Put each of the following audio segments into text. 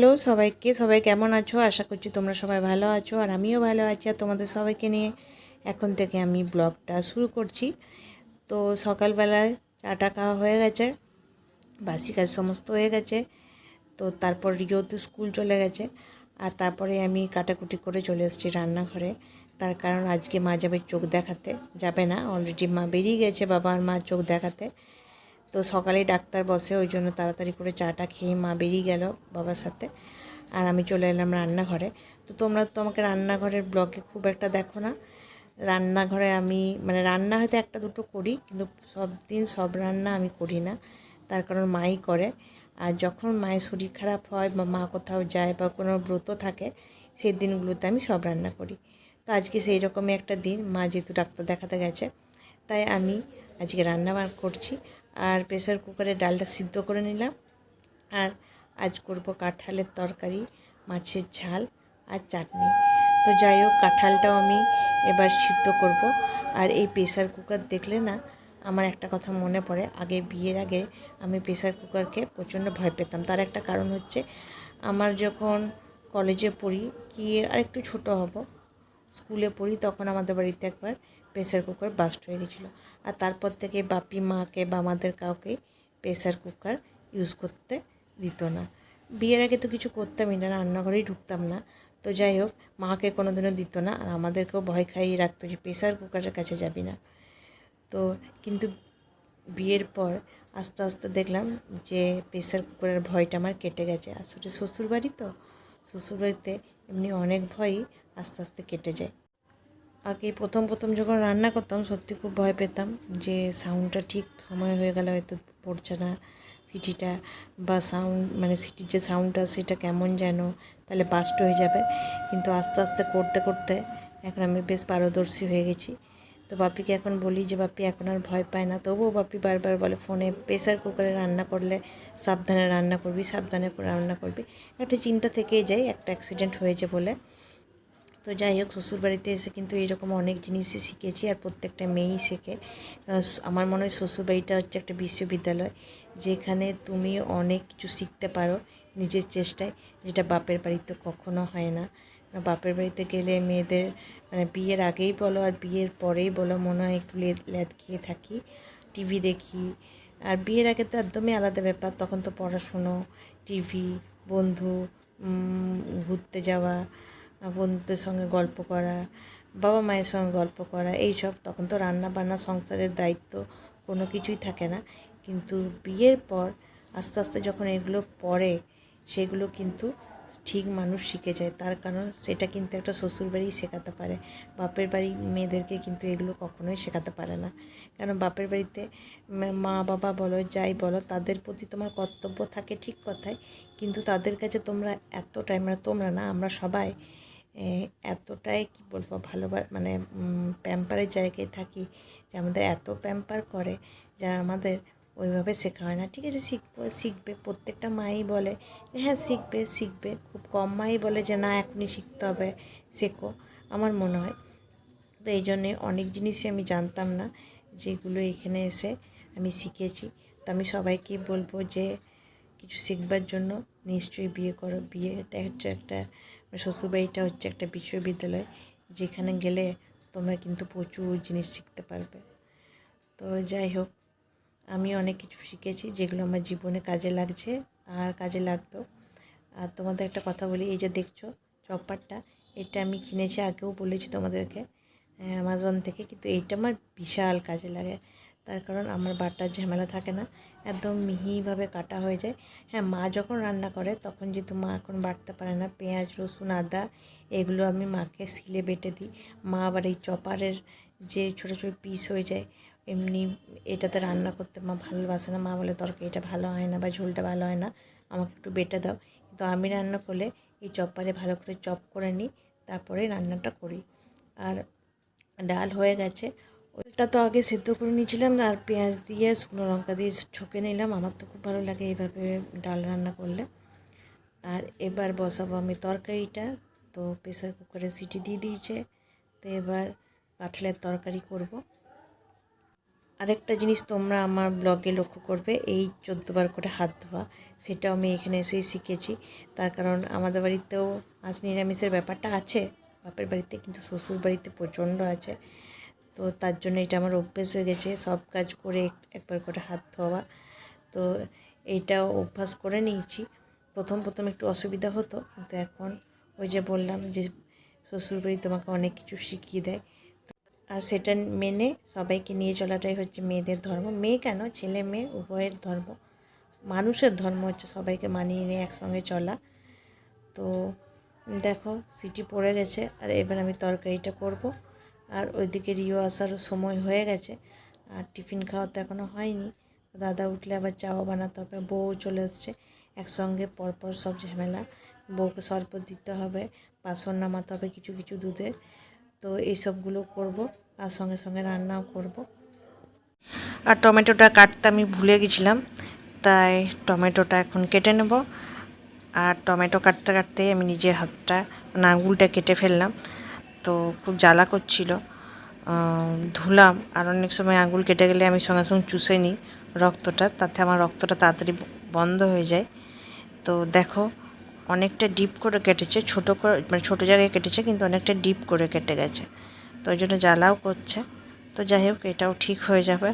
Hello সবাইকে, সবাই কেমন আছো? আশা করছি তোমরা সবাই ভালো আছো আর আমিও ভালো আছি। আর তোমাদের সবাইকে নিয়ে এখন থেকে আমি ব্লগটা শুরু করছি। তো সকালবেলায় চাটা খাওয়া হয়ে গেছে, বাসি কাজ সমস্ত হয়ে গেছে। তো তারপর রিও তো স্কুল চলে গেছে আর তারপরে আমি কাটাকুটি করে চলে এসেছি রান্নাঘরে। তার কারণ আজকে মা যাবে চোখ দেখাতে, যাবে না। অলরেডি মা বেরিয়ে গেছে, বাবা আর মা চোখ দেখাতে। তো সকালেই ডাক্তার বসে, ওই জন্য তাড়াতাড়ি করে চাটা খেয়ে মা বেরিয়ে গেল বাবার সাথে। আর আমি চলে এলাম রান্নাঘরে। তো তোমরা তো আমাকে রান্নাঘরের ব্লগে খুব একটা দেখো না। রান্নাঘরে আমি মানে রান্না হয়তো একটা দুটো করি, কিন্তু সব দিন সব রান্না আমি করি না। তার কারণ মাই করে। আর যখন মায়ের শরীর খারাপ হয় বা মা কোথাও যায় বা কোনো ব্রত থাকে, সেই দিনগুলোতে আমি সব রান্না করি। তো আজকে সেই রকমই একটা দিন। মা যেহেতু ডাক্তার দেখাতে গেছে, তাই আমি আজকে রান্না করছি। আর প্রেসার কুকারে ডালটা সিদ্ধ করে নিলাম। আর আজ করব কাঁঠালের তরকারি, মাছের ঝাল আর চাটনি। তো যাই হোক, কাঁঠালটাও আমি এবার সিদ্ধ করব। আর এই প্রেসার কুকার দেখলে না, আমার একটা কথা মনে পড়ে। আগে বিয়ের আগে আমি প্রেসার কুকারকে প্রচণ্ড ভয় পেতাম। তার একটা কারণ হচ্ছে, আমার যখন কলেজে পড়ি, কি আর একটু ছোটো হব স্কুলে পড়ি, তখন আমাদের বাড়িতে একবার প্রেসার কুকার বাস্ট হয়ে গেছিল। আর তারপর থেকে বাপি, মাকে বা আমাদের কাউকে প্রেসার কুকার ইউজ করতে দিত না। বিয়ের আগে তো কিছু করতামই না, রান্নাঘরেই ঢুকতাম না। তো যাই হোক, মাকে কোনো দিনও দিত না, আর আমাদেরকেও ভয় খাইয়ে রাখতো যে প্রেসার কুকারের কাছে যাবি না। তো কিন্তু বিয়ের পর আস্তে আস্তে দেখলাম যে প্রেসার কুকারের ভয়টা আমার কেটে গেছে। আসলে শ্বশুরবাড়ি তো শ্বশুরবাড়িতে এমনি অনেক ভয়ই আস্তে আস্তে কেটে যায়। আগে প্রথম প্রথম যখন রান্না করতাম, সত্যি খুব ভয় পেতাম যে সাউন্ডটা ঠিক সময় হয়ে গেলে হয়তো পড়ছে না। সিটিটা বা সাউন্ড মানে সিটির যে সাউন্ডটা সেটা কেমন যেন তাহলে বাস্ট হয়ে যাবে। কিন্তু আস্তে আস্তে করতে করতে এখন আমি বেশ পারদর্শী হয়ে গেছি। তো বাপিকে এখন বলি যে বাপি এখন আর ভয় পায় না। তবুও বাপি বারবার বলে, ফোনে প্রেসার কুকারে রান্না করলে সাবধানে রান্না করবি, সাবধানে রান্না করবি। একটা চিন্তা থেকেই যায়, একটা অ্যাক্সিডেন্ট হয়েছে বলে। তো যাই হোক, শ্বশুরবাড়িতে এসে কিন্তু এরকম অনেক জিনিসই শিখেছি আর প্রত্যেকটা মেয়েই শেখে। আমার মনে হয় শ্বশুরবাড়িটা হচ্ছে একটা বিশ্ববিদ্যালয়, যেখানে তুমি অনেক কিছু শিখতে পারো নিজের চেষ্টায়, যেটা বাপের বাড়িতে কখনো হয় না। বাপের বাড়িতে গেলে মেয়েদের মানে বিয়ের আগেই বলো আর বিয়ের পরেই বলো, মনে হয় একটু ল্যাদ খেয়ে থাকি, টিভি দেখি। আর বিয়ের আগে তো একদমই আলাদা ব্যাপার, তখন তো পড়াশুনো, টিভি, বন্ধু ঘুরতে যাওয়া, বন্ধুদের সঙ্গে গল্প করা, বাবা মায়ের সঙ্গে গল্প করা এই সব তখন তো রান্না বান্না সংসারের দায়িত্ব কোনো কিছুই থাকে না। কিন্তু বিয়ের পর আস্তে আস্তে যখন এগুলো পড়ে, সেগুলো কিন্তু ঠিক মানুষ শিখে যায়। তার কারণ সেটা কিন্তু একটা শ্বশুরবাড়ি শেখাতে পারে। বাপের বাড়ি মেয়েদেরকে কিন্তু এগুলো কখনোই শেখাতে পারে না। কারণ বাপের বাড়িতে মা বাবা বলো, যাই বলো, তাদের প্রতি তোমার কর্তব্য থাকে ঠিক কথাই। কিন্তু তাদের কাছে তোমরা এতটাই মানে তোমরা না, আমরা সবাই এতটাই কি বলব ভালোবাস মানে প্যাম্পারের জায়গায় থাকি যে আমাদের এত প্যাম্পার করে যা আমাদের ওইভাবে শেখা হয় না। ঠিক আছে, শিখব, শিখবে, প্রত্যেকটা মাই বলে। হ্যাঁ শিখবে শিখবে। খুব কম মাই বলে যে, না, এখনই শিখতে হবে, শেখো। আমার মনে হয়। তো এই জন্যে অনেক জিনিসই আমি জানতাম না, যেগুলো এখানে এসে আমি শিখেছি। তো আমি সবাইকে বলব যে, কিছু শিখবার জন্য নিশ্চয়ই বিয়ে করো। বিয়েটা হচ্ছে একটা শ্বশুরবাড়িটা হচ্ছে একটা বিশ্ববিদ্যালয়, যেখানে গেলে তোমরা কিন্তু প্রচুর জিনিস শিখতে পারবে। তো যাই হোক আমি অনেক কিছু শিখেছি যেগুলো আমার জীবনে কাজে লাগছে আর কাজে লাগবেও আর তোমাদের একটা কথা বলি, এই যে দেখছ চপারটা, এটা আমি কিনেছি, আগেও বলেছি তোমাদেরকে অ্যামাজন থেকে, কিন্তু এইটা আমার বিশাল কাজে লাগে। তার কারণ আমার বাটার ঝামেলা থাকে না, একদম মিহিভাবে কাটা হয়ে যায়। হ্যাঁ মা যখন রান্না করে, তখন যেহেতু মা এখন বাটতে পারে না, পেঁয়াজ, রসুন, আদা, এগুলো আমি মাকে সিলে বেটে দিই। মা আবার এই চপারের যে ছোটো ছোটো পিস হয়ে যায়, এমনি এটাতে রান্না করতে মা ভালোবাসে না। মা বলে, তরকারি এটা ভালো হয় না বা ঝোলটা ভালো হয় না। আমাকে একটু বেটে দাও। কিন্তু আমি রান্না করলে এই চপারে ভালো করে চপ করে নিই, তারপরে রান্নাটা করি। আর ডাল হয়ে গেছে। ওটা তো আগে সেদ্ধ করে নিয়েছিলাম, আর পেঁয়াজ দিয়ে, শুকনো লঙ্কা দিয়ে ছকে নিলাম। আমার তো খুব ভালো লাগে এইভাবে ডাল রান্না করলে। আর এবার বসাবো আমি তরকারিটা। তো প্রেসার কুকারে সিটি দিয়ে দিয়েছে। তো এবার কাঁঠালের তরকারি করব। আরেকটা জিনিস তোমরা আমার ব্লগে লক্ষ্য করবে, এই চোদ্দোবার করে হাত ধোয়া, সেটাও আমি এখানে এসেই শিখেছি। তার কারণ আমাদের বাড়িতেও আজ নিরামিষের ব্যাপারটা আছে, বাপের বাড়িতে কিন্তু শ্বশুর বাড়িতে প্রচণ্ড আছে। তো তার জন্য এটা আমার অভ্যেস হয়ে গেছে, সব কাজ করে এক- একবার করে হাত ধোয়া। তো এইটাও অভ্যাস করে নিয়েছি। প্রথম প্রথম একটু অসুবিধা হতো, কিন্তু এখন ওই যে বললাম যে শ্বশুরবাড়ি তোমাকে অনেক কিছু শিখিয়ে দেয়। আর সেটা মেনে সবাইকে নিয়ে চলাটাই হচ্ছে মেয়েদের ধর্ম। মেয়ে কেন? ছেলে মেয়ে উভয়ের ধর্ম। মানুষের ধর্ম হচ্ছে সবাইকে মানিয়ে নিয়ে একসঙ্গে চলা। তো দেখো, সিটি পড়ে গেছে, আর এবার আমি তরকারিটা করব। আর ওইদিকে রিও আসারও সময় হয়ে গেছে, আর টিফিন খাওয়া তো এখনও হয়নি। দাদা উঠলে আবার চাও বানাতে হবে, বউ চলে এসছে। একসঙ্গে পরপর সব ঝামেলা। বউকে শরবত দিতে হবে, বাসন নামাতে হবে, কিছু কিছু দুধের। তো এইসবগুলো করব। আর সঙ্গে সঙ্গে রান্নাও করব। আর টমেটোটা কাটতে আমি ভুলে গেছিলাম, তাই টমেটোটা এখন কেটে নেব। আর টমেটো কাটতে কাটতে আমি নিজের হাতটা মানে আঙুলটা কেটে ফেললাম, তো খুব জ্বালা করছিল। ধুলাম, আর অনেক সময় আঙুল কেটে গেলে আমি সঙ্গে সঙ্গে চুষে নিই রক্তটা, তাতে আমার রক্তটা তাড়াতাড়ি বন্ধ হয়ে যায়। তো দেখো, অনেকটা ডিপ করে কেটেছে, ছোটো করে মানে ছোটো জায়গায় কেটেছে, কিন্তু অনেকটা ডিপ করে কেটে গেছে। তো ওই জন্য জ্বালাও করছে। তো যাই হোক এটাও ঠিক হয়ে যাবে।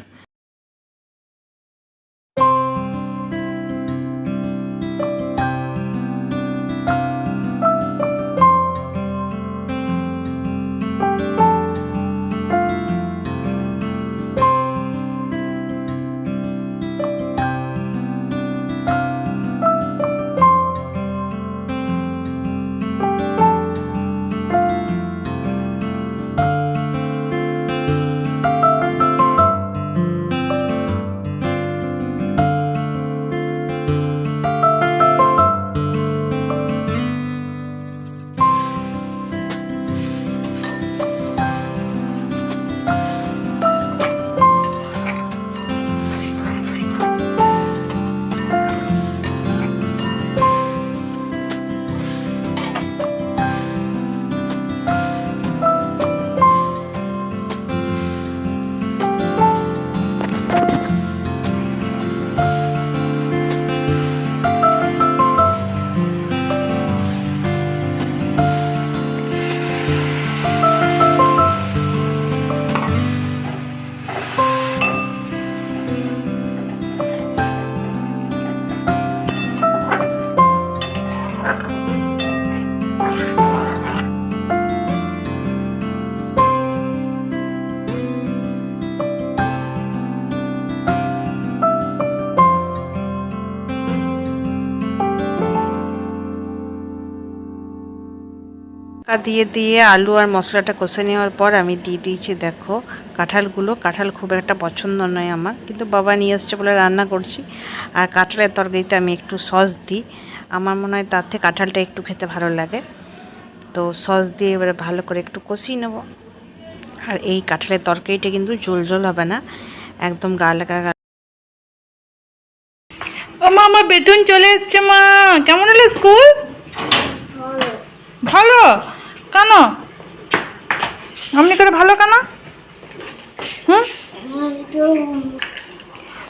দিয়ে দিয়ে আলু আর মশলাটা কষে নেওয়ার পর আমি দিয়ে দিয়েছি দেখো কাঁঠালগুলো। কাঁঠাল খুব একটা পছন্দ নয় আমার কিন্তু বাবা নিয়ে এসছে বলে রান্না করছি। আর কাঁঠালের তরকারিতে আমি একটু সস দিই। আমার মনে হয় তার থেকে কাঁঠালটা একটু খেতে ভালো লাগে। তো সস দিয়ে এবারে ভালো করে একটু কষিয়ে নেব। আর এই কাঁঠালের তরকারিটা কিন্তু ঝোল ঝোল হবে না একদম গা লাগা গা মা আমার বেতন চলে এসছে মা। কেমন হলো স্কুল? ভালো? কেন? আপনি করে ভালো কেন? হুম?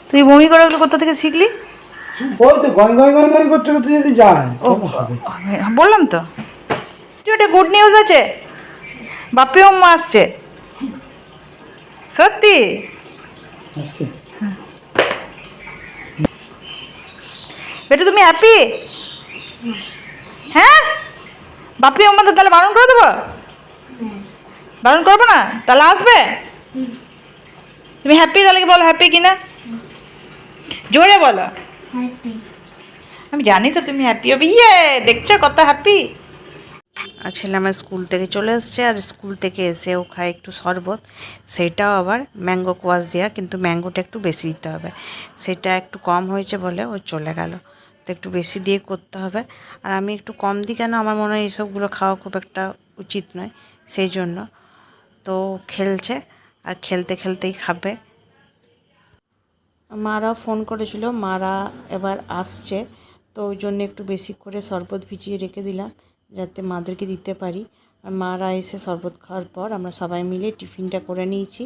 তুই বমি করে ওগুলো কোথা থেকে শিখলি? বললাম তো। তুই ওটা গুড নিউজ আছে? বাপি মা আসছে। সত্যি। বেটু তুমি হ্যাপি হ্যাঁ? বাপি আমার তো তাহলে বারণ করে দেবো? বারণ করব না? তাহলে আসবে? তুমি হ্যাপি তাহলে কি বলো হ্যাপি কিনা? জোরে বলো। আমি জানি তো তুমি হ্যাপি হবে। ইয়ে দেখছ কত হ্যাপি আর ছেলে আমার স্কুল থেকে চলে এসছে আর স্কুল থেকে এসেও খায় একটু শরবত। সেটাও আবার ম্যাঙ্গো কোয়াশ দেওয়া কিন্তু ম্যাঙ্গোটা একটু বেশি দিতে হবে। সেটা একটু কম হয়েছে বলে ও চলে গেল। তো একটু বেশি দিয়ে করতে হবে। আর আমি একটু কম দিই কেন? আমার মনে হয় এইসবগুলো খাওয়া খুব একটা উচিত নয়, সেই জন্য। তো খেলছে আর খেলতে খেলতেই খাবে। মারা ফোন করেছিল, মারা এবার আসছে। তো ওই জন্য একটু বেশি করে শরবত ভিজিয়ে রেখে দিলাম, যাতে মাদেরকে দিতে পারি। আর মারা এসে শরবত খাওয়ার পর আমরা সবাই মিলে টিফিনটা করে নিয়েছি।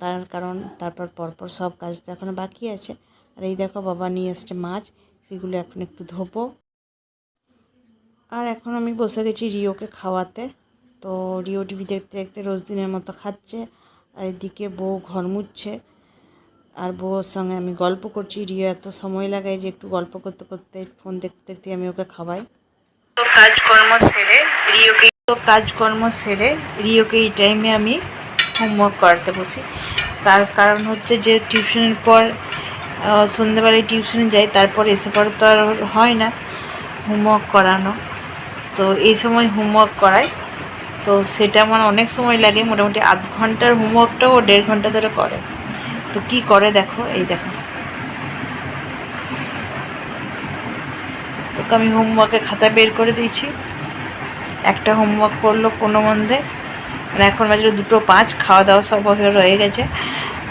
তার কারণ তারপর পরপর সব কাজ তো এখনও বাকি আছে। আর এই দেখো বাবা নিয়ে এসছে মাছ। সেগুলো এখন একটু ধোবো। আর এখন আমি বসে গেছি রিওকে খাওয়াতে। তো রিও টিভি দেখতে দেখতে রোজ দিনের মতো খাচ্ছে আর এদিকে বউ ঘর মুছছে। আর বউর সঙ্গে আমি গল্প করছি। রিও এত সময় লাগায় যে একটু গল্প করতে করতে ফোন দেখতে দেখতে আমি ওকে খাওয়াই। তো কাজকর্ম সেরে রিওকে তো কাজকর্ম সেরে রিওকে এই টাইমে আমি হোমওয়ার্ক করাতে বসি। তার কারণ হচ্ছে যে টিউশনের পর সন্ধ্যেবেলায় টিউশনে যাই, তারপর এসে পর তো আর হয় না, হোমওয়ার্ক করানো। তো এই সময় হোমওয়ার্ক করায় তো সেটা আমার অনেক সময় লাগে, মোটামুটি আধ ঘণ্টার হোমওয়ার্কটাও ও দেড় ঘণ্টা ধরে করে। তো কি করে দেখো, এই দেখো। ওকে আমি হোমওয়ার্কের খাতা বের করে দিয়েছি। একটা হোমওয়ার্ক করল কোনো মন্দে। আর এখন বাজলো দুটো পাঁচ খাওয়া দাওয়া সব হয়ে রয়ে গেছে।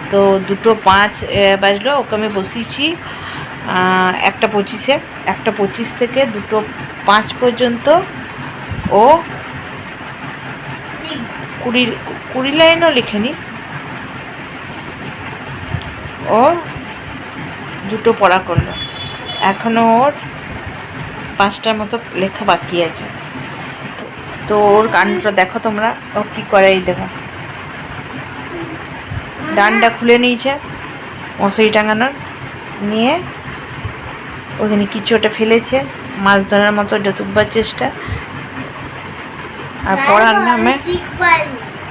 তো দুটো পাঁচ বাজলো, ওকে আমি বসিয়েছি একটা পঁচিশে। একটা পঁচিশ থেকে দুটো পাঁচ পর্যন্ত ও কুড়ি কুড়ি লাইনও লেখেনি। ও দুটো পড়া করল। এখনও ওর পাঁচটার মতো লেখা বাকি আছে। তো- ওর কাণ্ডটা দেখো তোমরা, ও কী করে এই দেখো। ডানটা খুলে নিয়েছে মশারি টাঙানোর। নিয়ে ওখানে কিছু ওটা ফেলেছে মাছ ধরার মতো যতুকবার চেষ্টা। আর পড়ার নামে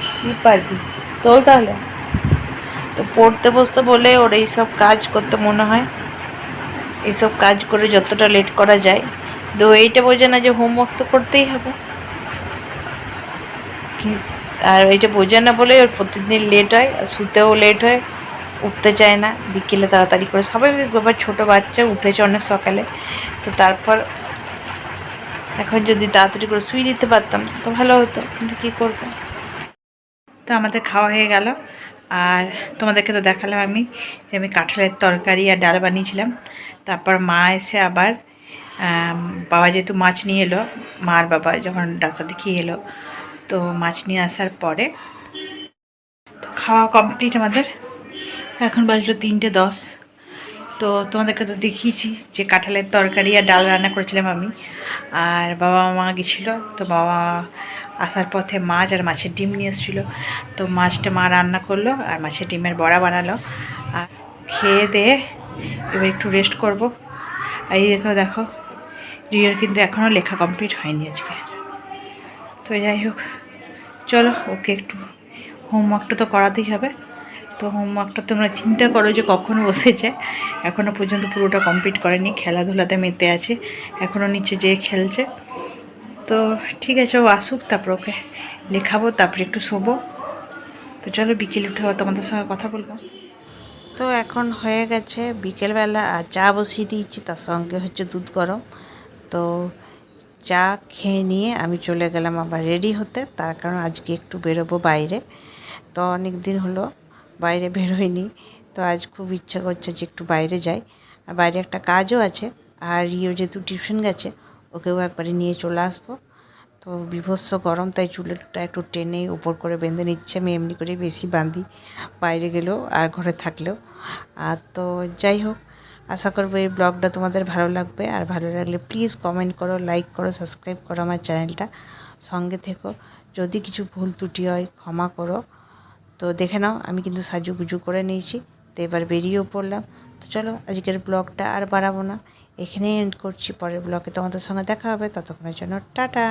কি পারবি? তোল তাহলে? তো পড়তে বসতে বলে ওর এইসব কাজ করতে মনে হয়। এইসব কাজ করে যতটা লেট করা যায়। তো এইটা বোঝে না যে হোমওয়ার্ক তো করতেই হবে। কি- আর এইটা বোঝে না বলে ওর প্রতিদিন লেট হয়, আর শুতেও লেট হয়, উঠতে চায় না, বিকেলে তাড়াতাড়ি করে। স্বাভাবিক ব্যাপার, ছোটো বাচ্চা উঠেছে অনেক সকালে। তো তারপর এখন যদি তাড়াতাড়ি করে শুয়ে দিতে পারতাম, তো ভালো হতো, কিন্তু কী করব? তো আমাদের খাওয়া হয়ে গেল। আর তোমাদেরকে তো দেখালাম আমি যে আমি কাঁঠালের তরকারি আর ডাল বানিয়েছিলাম। তারপর মা এসে আবার বাবা যেহেতু মাছ নিয়ে এলো, মার বাবা যখন ডাক্তার দেখিয়ে এলো তো মাছ নিয়ে আসার পরে খাওয়া কমপ্লিট আমাদের। এখন বাজলো তিনটে দশ। তো তোমাদেরকে তো দেখিয়েছি যে কাঁঠালের তরকারি আর ডাল রান্না করেছিলাম আমি। আর বাবা মা গেছিল, তো বাবা আসার পথে মাছ আর মাছের ডিম নিয়ে এসেছিল। তো মাছটা মা রান্না করল আর মাছের ডিমের বড়া বানালো। আর খেয়ে দিয়ে এবার একটু রেস্ট করব। আর এই দেখো দেখো, রিয়ার কিন্তু এখনও লেখা কমপ্লিট হয়নি আজকে। তো যাই হোক, চলো ওকে একটু হোমওয়ার্কটা তো করাতেই হবে। তো হোমওয়ার্কটা তোমরা চিন্তা করো যে কখনো বসেছে। এখনও পর্যন্ত পুরোটা কমপ্লিট করেনি, খেলাধুলাতে মেতে আছে এখনও নিচে যেয়ে খেলছে। তো ঠিক আছে, ও আসুক, তারপর ওকে লেখাবো, তারপরে একটু শোবো। তো চলো বিকেল উঠে তোমাদের সঙ্গে কথা বলব। তো এখন হয়ে গেছে বিকেলবেলা, আর চা বসিয়ে দিয়েছি, তার সঙ্গে হচ্ছে দুধ গরম। তো চা খেয়ে নিয়ে আমি চলে গেলাম আবার রেডি হতে। তার কারণ আজকে একটু বেরোবো বাইরে। তো অনেক দিন হলো বাইরে বেরোয়নি। তো আজ খুব ইচ্ছা করছে যে একটু বাইরে যাই। আর বাইরে একটা কাজও আছে। আর রিও যেহেতু টিউশন গেছে, ওকেও একবারে নিয়ে চলে আসব। তো বিভৎস গরম, তাই চুলেরটা একটু টেনে উপর করে বেঁধে নিচ্ছে। আমি এমনি করে বেশি বাঁধি। বাইরে গেলেও আর ঘরে থাকলেও। আর তো যাই হোক আশা করব এই ব্লগটা তোমাদের ভালো লাগবে। আর ভালো লাগলে প্লিজ কমেন্ট করো লাইক করো সাবস্ক্রাইব করো আমার চ্যানেলটা। সঙ্গে থেকো। যদি কিছু ভুল ত্রুটি হয়, ক্ষমা করো। তো দেখে নাও, আমি কিন্তু সাজুগুজু করে নিয়েছি। তো এবার বেরিয়েও পড়লাম। তো চলো, আজকের ব্লগটা আর বাড়াবো না। এখানেই এন্ড করছি। পরের ব্লগে তোমাদের সঙ্গে দেখা হবে। ততক্ষণের জন্য টাটা।